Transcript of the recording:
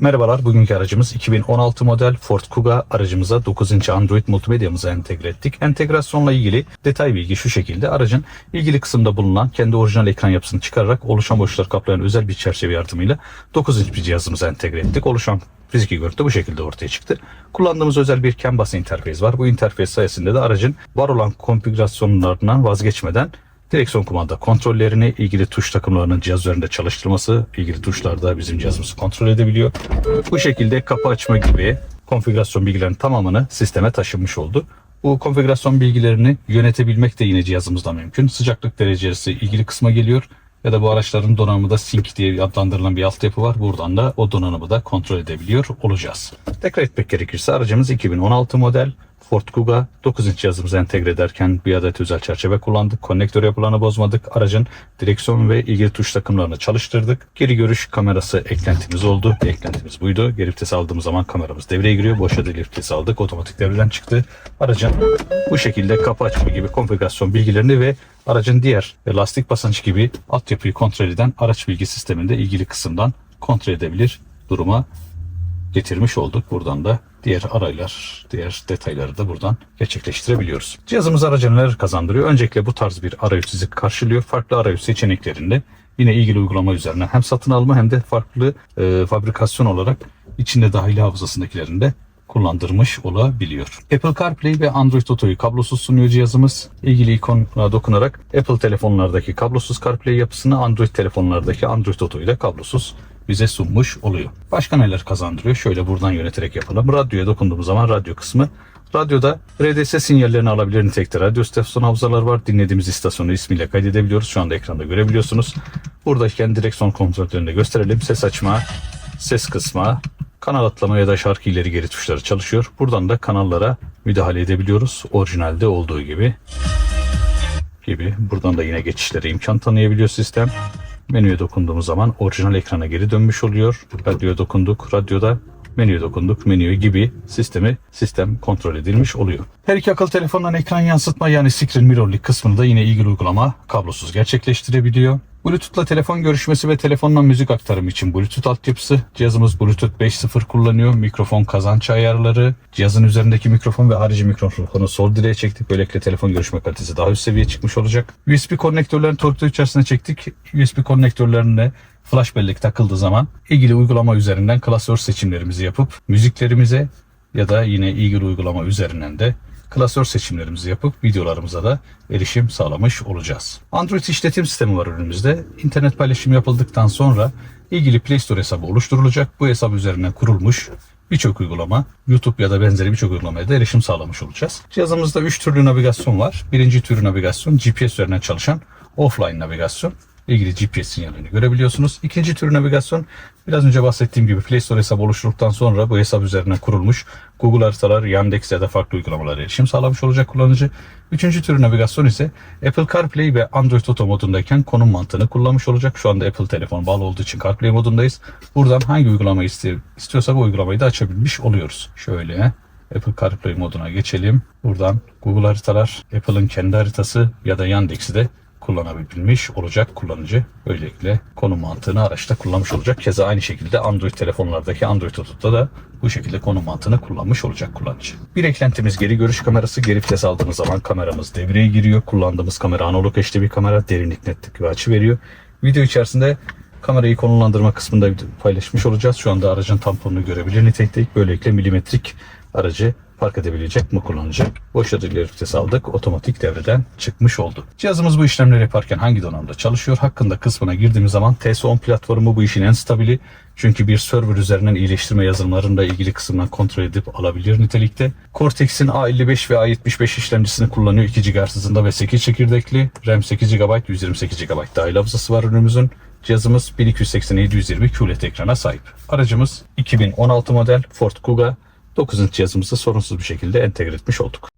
Merhabalar, bugünkü aracımız 2016 model Ford Kuga aracımıza 9 inç Android multimedyamıza entegre ettik. Entegrasyonla ilgili detay bilgi şu şekilde. Aracın ilgili kısımda bulunan kendi orijinal ekran yapısını çıkararak oluşan boşlukları kaplayan özel bir çerçeve yardımıyla 9 inç bir cihazımıza entegre ettik. Oluşan fiziki görüntü bu şekilde ortaya çıktı. Kullandığımız özel bir CAN bas interfeys var. Bu interfeys sayesinde de aracın var olan konfigürasyonlarından vazgeçmeden direksiyon kumanda kontrollerini, ilgili tuş takımlarının cihaz üzerinde çalıştırması, ilgili tuşlarda bizim cihazımızı kontrol edebiliyor. Bu şekilde kapı açma gibi konfigürasyon bilgilerinin tamamını sisteme taşınmış oldu. Bu konfigürasyon bilgilerini yönetebilmek de yine cihazımızda mümkün. Sıcaklık derecesi ilgili kısma geliyor ya da bu araçların donanımı da sync diye adlandırılan bir altyapı var. Buradan da o donanımı da kontrol edebiliyor olacağız. Tekrar etmek gerekirse aracımız 2016 model Ford Kuga 9 inç cihazımıza entegre ederken bir adet özel çerçeve kullandık. Konnektör yapılarını bozmadık. Aracın direksiyon ve ilgili tuş takımlarını çalıştırdık. Geri görüş kamerası eklentimiz oldu. Eklentimiz buydu. Geri vites aldığımız zaman kameramız devreye giriyor. Boşa deli vites aldık. Otomatik devreden çıktı. Aracın bu şekilde kapı açma gibi konfigürasyon bilgilerini ve aracın diğer ve lastik basınç gibi altyapıyı kontrol eden araç bilgi sisteminde ilgili kısımdan kontrol edebilir duruma getirmiş olduk. Buradan da diğer araylar, diğer detayları da buradan gerçekleştirebiliyoruz. Cihazımız araca neler kazandırıyor? Öncelikle bu tarz bir arayüz sizi karşılıyor. Farklı arayüz seçeneklerinde yine ilgili uygulama üzerine hem satın alma hem de farklı e, fabrikasyon olarak içinde dahili hafızasındakilerinde kullandırmış olabiliyor. Apple CarPlay ve Android Auto'yu kablosuz sunuyor cihazımız. İlgili ikona dokunarak Apple telefonlardaki kablosuz CarPlay yapısını Android telefonlardaki Android Auto ile kablosuz bize sunmuş oluyor. Başka neler kazandırıyor? Şöyle buradan yöneterek yapalım. Radyoya dokunduğumuz zaman radyo kısmı Radyoda RDS sinyallerini alabilir nitelikte radyo istasyon hafızalar var. Dinlediğimiz istasyonu ismiyle kaydedebiliyoruz. Şu anda ekranda görebiliyorsunuz. Buradayken direksiyon kontrollerinde gösterelim. Ses açma, ses kısma, kanal atlama ya da şarkı ileri geri tuşları çalışıyor. Buradan da kanallara müdahale edebiliyoruz. Orijinalde olduğu gibi gibi. Buradan da yine geçişlere imkan tanıyabiliyor sistem. Menüye dokunduğumuz zaman orijinal ekrana geri dönmüş oluyor. Radyoya dokunduk. Radyoda menüye dokunduk. Menüye gibi sistemi sistem kontrol edilmiş oluyor. Her iki akıllı telefondan ekran yansıtma yani screen mirrorlink kısmını da yine ilgili uygulama kablosuz gerçekleştirebiliyor. Bluetooth'la telefon görüşmesi ve telefonla müzik aktarımı için Bluetooth altyapısı. Cihazımız Bluetooth 5.0 kullanıyor. Mikrofon kazanç ayarları. Cihazın üzerindeki mikrofon ve harici mikrofonu sol direğe çektik. Böylelikle telefon görüşme kalitesi daha üst seviye çıkmış olacak. USB konnektörlerini torpido içerisine çektik. USB konnektörlerine flash bellek takıldığı zaman ilgili uygulama üzerinden klasör seçimlerimizi yapıp müziklerimize ya da yine ilgili uygulama üzerinden de klasör seçimlerimizi yapıp videolarımıza da erişim sağlamış olacağız. Android işletim sistemi var önümüzde. İnternet paylaşımı yapıldıktan sonra ilgili Play Store hesabı oluşturulacak. Bu hesap üzerinden kurulmuş birçok uygulama, YouTube ya da benzeri birçok uygulamaya da erişim sağlamış olacağız. Cihazımızda 3 türlü navigasyon var. Birinci tür navigasyon GPS üzerinden çalışan offline navigasyon ilgili GPS sinyalini görebiliyorsunuz. İkinci tür navigasyon biraz önce bahsettiğim gibi Play Store hesabı oluşturduktan sonra bu hesap üzerinden kurulmuş Google haritalar, Yandex ya da farklı uygulamalara erişim sağlamış olacak kullanıcı. Üçüncü tür navigasyon ise Apple CarPlay ve Android Auto modundayken konum mantığını kullanmış olacak. Şu anda Apple telefon bağlı olduğu için CarPlay modundayız. Buradan hangi uygulamayı istiyorsa bu uygulamayı da açabilmiş oluyoruz. Şöyle Apple CarPlay moduna geçelim. Buradan Google haritalar, Apple'ın kendi haritası ya da Yandex'i de kullanabilmiş olacak kullanıcı. Böylelikle konum mantığını araçta kullanmış olacak. Keza aynı şekilde Android telefonlardaki Android Auto'da da bu şekilde konum mantığını kullanmış olacak kullanıcı. Bir eklentimiz geri görüş kamerası. Geri vites aldığımız zaman kameramız devreye giriyor. Kullandığımız kamera analog HD bir kamera. Derinlik, netlik ve açı veriyor. Video içerisinde kamerayı konumlandırma kısmında paylaşmış olacağız. Şu anda aracın tamponunu görebilir nitelikte. Böylelikle milimetrik aracı fark edebilecek mi kullanıcı? Boş ileri vites aldık. Otomatik devreden çıkmış oldu. Cihazımız bu işlemleri yaparken hangi donanımda çalışıyor? Hakkında kısmına girdiğimiz zaman TS10 platformu bu işin en stabili. Çünkü bir server üzerinden iyileştirme yazılımlarında ilgili kısımdan kontrol edip alabilir nitelikte. Cortex'in A55 ve A75 işlemcisini kullanıyor. 2 GHz hızında ve 8 çekirdekli. RAM 8 GB, 128 GB dahil hafızası var ürünümüzün. Cihazımız 1280-720 QLED ekrana sahip. Aracımız 2016 model Ford Kuga 9. cihazımızı sorunsuz bir şekilde entegre etmiş olduk.